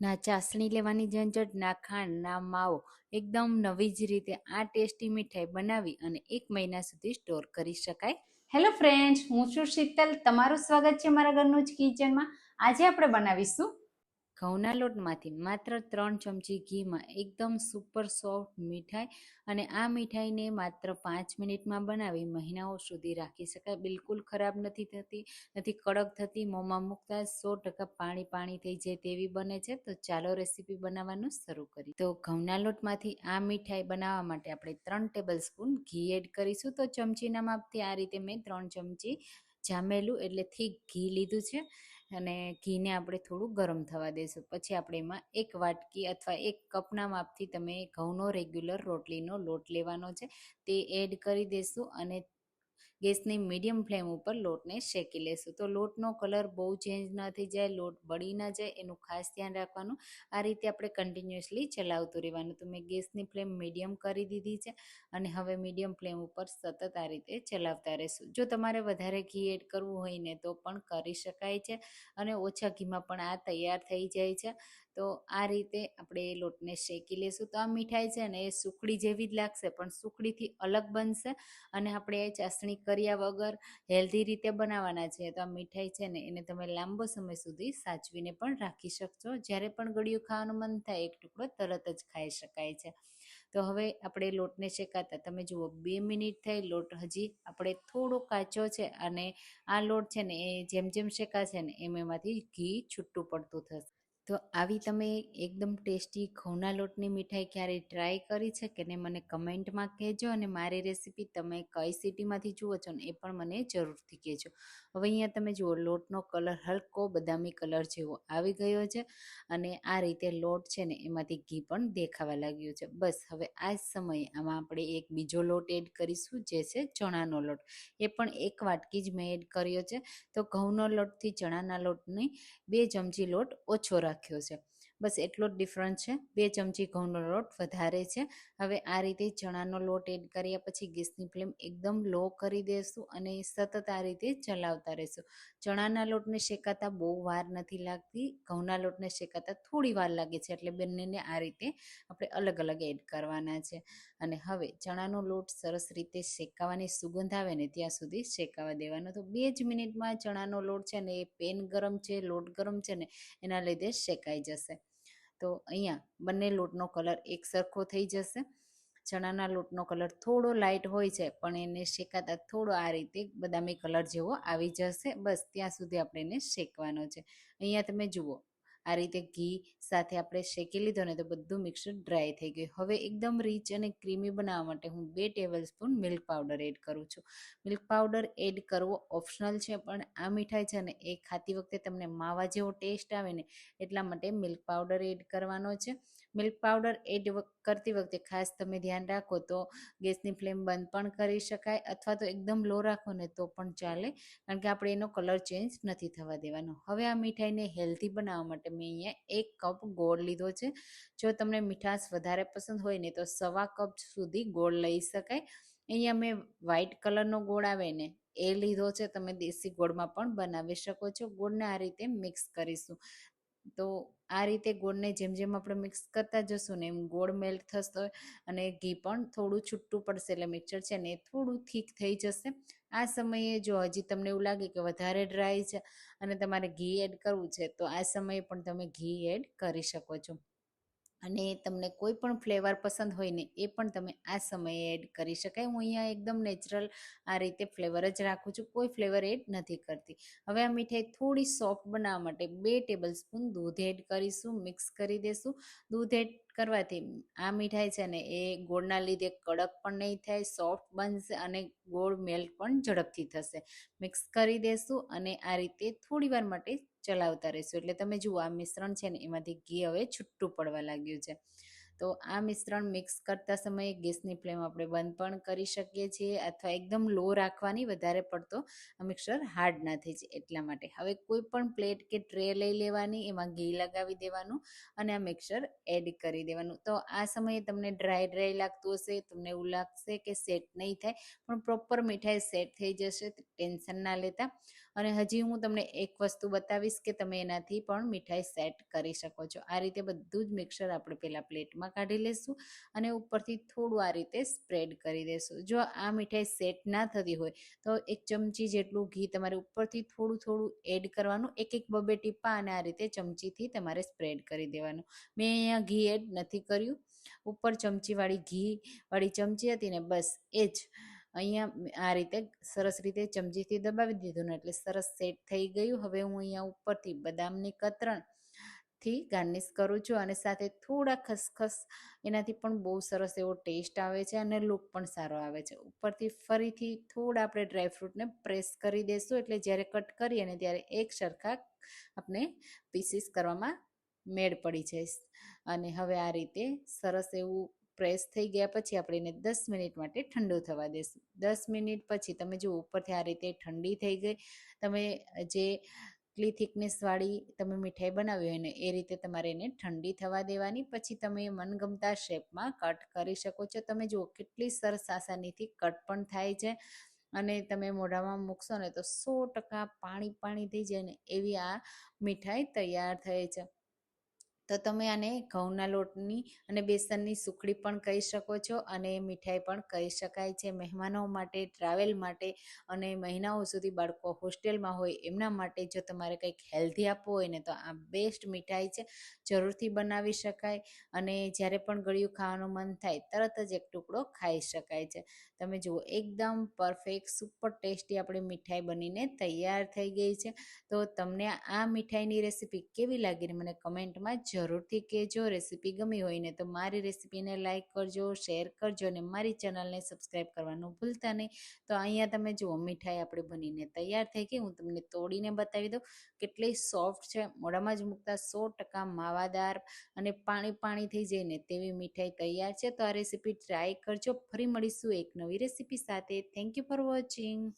ના ચાસણી લેવાની ઝંઝટ, ના ખાંડ, ના માવો, એકદમ નવી જ રીતે આ ટેસ્ટી મીઠાઈ બનાવી અને એક મહિના સુધી સ્ટોર કરી શકાય. હેલો ફ્રેન્ડ્સ હું છું શીતલ. તમારું સ્વાગત છે મારા ઘરનું જ કિચનમાં આજે આપણે બનાવીશું ઘઉંના લોટમાંથી માત્ર ત્રણ ચમચી ઘીમાં એકદમ સુપર સોફ્ટ મીઠાઈ અને આ મીઠાઈને માત્ર પાંચ મિનિટમાં બનાવી મહિનાઓ સુધી રાખી શકાય. બિલકુલ ખરાબ નથી થતી, નથી કડક થતી, મોંમાં મૂકતા સો ટકા પાણી પાણી થઈ જાય તેવી બને છે. તો ચાલો રેસીપી બનાવવાનું શરૂ કરી તો ઘઉંના લોટમાંથી આ મીઠાઈ બનાવવા માટે આપણે ત્રણ ટેબલ સ્પૂન ઘી એડ કરીશું. તો ચમચીના માપથી આ રીતે મેં ત્રણ ચમચી જામેલું એટલે થીક ઘી લીધું છે અને ઘીને આપણે થોડું ગરમ થવા દઈશું પછી આપણે એમાં એક વાટકી અથવા એક કપના માપથી તમે ઘઉંનો રેગ્યુલર રોટલીનો લોટ લેવાનો છે. તે એડ કરી દઈશું અને ગેસની મીડિયમ ફ્લેમ ઉપર લોટને શેકી લેશું. તો લોટનો કલર બહુ ચેન્જ ન થઈ જાય, લોટ બળી ના જાય, એનું ખાસ ધ્યાન રાખવાનું. આ રીતે આપણે કન્ટિન્યુઅસલી ચલાવતું રહેવાનું. તો મેં ગેસની ફ્લેમ મીડિયમ કરી દીધી છે અને હવે મીડિયમ ફ્લેમ ઉપર સતત આ રીતે ચલાવતા રહેશું. જો તમારે વધારે ઘી એડ કરવું હોય ને તો પણ કરી શકાય છે અને ઓછા ઘીમાં પણ આ તૈયાર થઈ જાય છે. તો આ રીતે આપણે એ લોટને શેકી લેશું. તો આ મીઠાઈ છે ને એ સુખડી જેવી જ લાગશે, પણ સુખડીથી અલગ બનશે અને આપણે એ ચાસણી કર્યા વગર હેલ્ધી રીતે બનાવવાના છે. તો આ મીઠાઈ છે ને એને તમે લાંબો સમય સુધી સાચવીને પણ રાખી શકશો. જ્યારે પણ ગળ્યું ખાવાનું મન થાય, એક ટુકડો તરત જ ખાઈ શકાય છે. તો હવે આપણે લોટને શેકાતા, તમે જુઓ, બે મિનિટ થઈ લોટ હજી આપણે થોડો કાચો છે અને આ લોટ છે ને એ જેમ જેમ શેકાશે ને એમ એમાંથી ઘી છૂટું પડતું થશે. તો આવી તમે એકદમ ટેસ્ટી ઘઉંના લોટની મીઠાઈ ક્યારેય ટ્રાય કરી છે કે ને મને કમેન્ટમાં કહેજો અને મારી રેસીપી તમે કઈ સિટીમાંથી જુઓ છો ને એ પણ મને જરૂરથી કહેજો. હવે અહીંયા તમે જુઓ લોટનો કલર હલકો બદામી કલર જેવો આવી ગયો છે અને આ રીતે લોટ છે ને એમાંથી ઘી પણ દેખાવા લાગ્યું છે. બસ હવે આ જ સમયે આમાં આપણે એક બીજો લોટ એડ કરીશું જે છે ચણાનો લોટ. એ પણ એક વાટકી જ મેં એડ કર્યો છે. તો ઘઉંનો લોટથી ચણાના લોટની બે ચમચી લોટ ઓછો રાખ્યો છે બસ એટલો જ ડિફરન્સ છે. બે ચમચી ઘઉંનો લોટ વધારે છે. હવે આ રીતે ચણાનો લોટ એડ કર્યા પછી ગેસની ફ્લેમ એકદમ લો કરી દેશું અને સતત આ રીતે ચલાવતા રહેશું. ચણાના લોટને શેકાતા બહુ વાર નથી લાગતી. ઘઉંના લોટને શેકાતા થોડી વાર લાગે છે એટલે બંનેને આ રીતે આપણે અલગ અલગ એડ કરવાના છે. અને હવે ચણાનો લોટ સરસ રીતે શેકાવાની સુગંધ આવે ને ત્યાં સુધી શેકાવા દેવાનો. તો બે જ મિનિટમાં ચણાનો લોટ છે ને એ પેન ગરમ છે, લોટ ગરમ છે ને એના લીધે શેકાઈ જશે. તો અહીંયા બંને લોટનો કલર એક સરખો થઈ જશે. ચણાના લોટનો કલર થોડો લાઇટ હોય છે, પણ એને શેકાતા થોડો આ રીતે બદામી કલર જેવો આવી જશે. બસ, ત્યાં સુધી આપણે એને શેકવાનો છે. અહીંયા તમે જુઓ આ રીતે ઘી સાથે આપણે શેકી લીધો ને તો બધું મિક્સર ડ્રાય થઈ ગયું. હવે એકદમ રીચ અને ક્રીમી બનાવવા માટે હું બે tablespoon milk powder add કરું છું. મિલ્ક પાવડર એડ કરવો ઓપ્શનલ છે, પણ આ મીઠાઈ છે ને એ ખાતી વખતે તમને માવા જેવો ટેસ્ટ આવે ને એટલા માટે મિલ્ક પાવડર એડ કરવાનો છે. મિલ્ક પાવડર એડ કરતી વખતે ખાસ તમે ધ્યાન રાખો તો ગેસની ફ્લેમ બંધ પણ કરી શકાય અથવા તો એકદમ લો રાખો ને તો પણ ચાલે. કારણ કે આપણે એનો કલર ચેન્જ નથી થવા દેવાનો. હવે આ મીઠાઈને હેલ્ધી બનાવવા માટે મેં અહીંયા એક કપ ગોળ લીધો છે. જો તમને મીઠાશ વધારે પસંદ હોય ને તો સવા કપ સુધી ગોળ લઈ શકાય. અહીંયા મેં વ્હાઈટ કલરનો ગોળ આવે ને એ લીધો છે. તમે દેશી ગોળમાં પણ બનાવી શકો છો. ગોળને આ રીતે મિક્સ કરીશું. તો આ રીતે ગોળને જેમ જેમ આપણે મિક્સ કરતા જશું ને એમ ગોળ મેલ્ટ થશે અને ઘી પણ થોડું છૂટું પડશે એટલે મિક્સર છે ને થોડું થીક થઈ જશે. આ સમયે જો હજી તમને એવું લાગે કે વધારે ડ્રાય છે અને તમારે ઘી એડ કરવું છે, તો આ સમયે પણ તમે ઘી એડ કરી શકો છો. અને તમને કોઈ પણ ફ્લેવર પસંદ હોય ને, એ પણ તમે આ સમયે એડ કરી શકાય. હું અહીંયા એકદમ નેચરલ આ રીતે ફ્લેવર જ રાખું છું. કોઈ ફ્લેવર એડ નથી કરતી. હવે આ મીઠાઈ થોડી સોફ્ટ બનાવવા માટે બે ટેબલ સ્પૂન દૂધ એડ કરીશું, મિક્સ કરી દેશું. દૂધ એડ કરવાથી આ મીઠાઈ છે ને, એ ગોળના લીધે કડક પણ નહીં થાય, સોફ્ટ બનશે અને ગોળ મેલ્ટ પણ ઝડપથી થશે. મિક્સ કરી દેશું અને આ રીતે થોડી વાર માટે ચલાવતા રહીશું. એટલે તમે જુઓ, આ મિશ્રણ છે ને, એમાંથી ઘી હવે છૂટું પડવા લાગ્યું છે. તો આ મિશ્રણ મિક્સ કરતા સમયે ગેસની ફ્લેમ આપણે બંધ પણ કરી શકીએ છીએ અથવા એકદમ લો રાખવાની વધારે પડતો મિક્સર હાર્ડ ના થઈ જાય એટલા માટે. હવે કોઈ પણ પ્લેટ કે ટ્રે લઈ લેવાની, એમાં ઘી લગાવી દેવાનું અને આ મિક્સર એડ કરી દેવાનું. તો આ સમયે તમને ડ્રાય ડ્રાય લાગતું હશે, તમને એવું લાગશે કે સેટ નહીં થાય, પણ પ્રોપર મીઠાઈ સેટ થઈ જશે, ટેન્શન ના લેતા. અને હજી હું તમને એક વસ્તુ બતાવીશ કે તમે એનાથી પણ મીઠાઈ સેટ કરી શકો છો. આ રીતે બધું જ મિક્સર આપણે પહેલાં પ્લેટમાં કાઢી લઈશું અને ઉપરથી થોડું આ રીતે સ્પ્રેડ કરી દેશું. જો આ મીઠાઈ સેટ ના થતી હોય, તો એક ચમચી જેટલું ઘી તમારે ઉપરથી થોડું થોડું એડ કરવાનું, એક એક બબે ટીપા અને આ રીતે ચમચીથી તમારે સ્પ્રેડ કરી દેવાનું. મેં અહીંયા ઘી એડ નથી કર્યું. ઉપર ચમચીવાળી ઘી વાળી ચમચી હતી ને બસ એ જ. અહીંયા આ રીતે સરસ રીતે ચમચીથી દબાવી દીધું ને એટલે સરસ સેટ થઈ ગયું. હવે હું અહીંયા ઉપરથી બદામની કતરણથી ગાર્નિશ કરું છું અને સાથે થોડા ખસખસ, એનાથી પણ બહુ સરસ એવો ટેસ્ટ આવે છે અને લુક પણ સારો આવે છે. ઉપરથી ફરીથી થોડા આપણે ડ્રાયફ્રૂટને પ્રેસ કરી દઈશું એટલે જ્યારે કટ કરીએ ને ત્યારે એક સરખા આપણે પીસીસ કરવામાં મેળ પડી જાય. અને હવે આ રીતે સરસ એવું પ્રેસ થઈ ગયા પછી આપણે એને દસ મિનિટ માટે ઠંડુ થવા દેશું. દસ મિનિટ પછી તમે જો ઉપરથી આ રીતે ઠંડી થઈ ગઈ, તમે જે એટલી થિકનેસવાળી તમે મીઠાઈ બનાવી હોય ને, એ રીતે તમારે એને ઠંડી થવા દેવાની. પછી તમે મનગમતા શેપમાં કટ કરી શકો છો. તમે જુઓ કેટલી સરસ આસાનીથી કટ પણ થાય છે અને તમે મોઢામાં મૂકશો ને તો સો ટકા પાણી પાણી થઈ જાય ને એવી આ મીઠાઈ તૈયાર થઈ છે. તો તમે આને ઘઉંના લોટની અને બેસનની સુખડી પણ કહી શકો છો અને મીઠાઈ પણ કહી શકાય છે. મહેમાનો માટે, ટ્રાવેલ માટે અને મહિનાઓ સુધી બાળકો હોસ્ટેલમાં હોય એમના માટે જો તમારે કંઈક હેલ્ધી આપવું હોય ને તો આ બેસ્ટ મીઠાઈ છે. જરૂરથી બનાવી શકાય અને જ્યારે પણ ગળ્યું ખાવાનું મન થાય તરત જ એક ટુકડો ખાઈ શકાય છે. તમે જુઓ, એકદમ પરફેક્ટ, સુપર ટેસ્ટી આપણી મીઠાઈ બનીને તૈયાર થઈ ગઈ છે. તો તમને આ મીઠાઈની રેસીપી કેવી લાગીને મને કમેન્ટમાં જરૂરથી કહેજો. રેસીપી ગમી હોય ને તો મારી રેસીપીને લાઇક કરજો, શેર કરજો અને મારી ચેનલને સબસ્ક્રાઈબ કરવાનું ભૂલતા નહીં. તો અહીંયા તમે જુઓ, મીઠાઈ આપણે બનીને તૈયાર થઈ ગઈ. હું તમને તોડીને બતાવી દઉં. કેટલી સોફ્ટ છે. મોઢામાં જ મૂકતા સો ટકા માવાદાર અને પાણી પાણી થઈ જાય ને તેવી મીઠાઈ તૈયાર છે. તો આ રેસીપી ટ્રાય કરજો. ફરી મળીશું એક નવી રેસીપી સાથે. Thank you for watching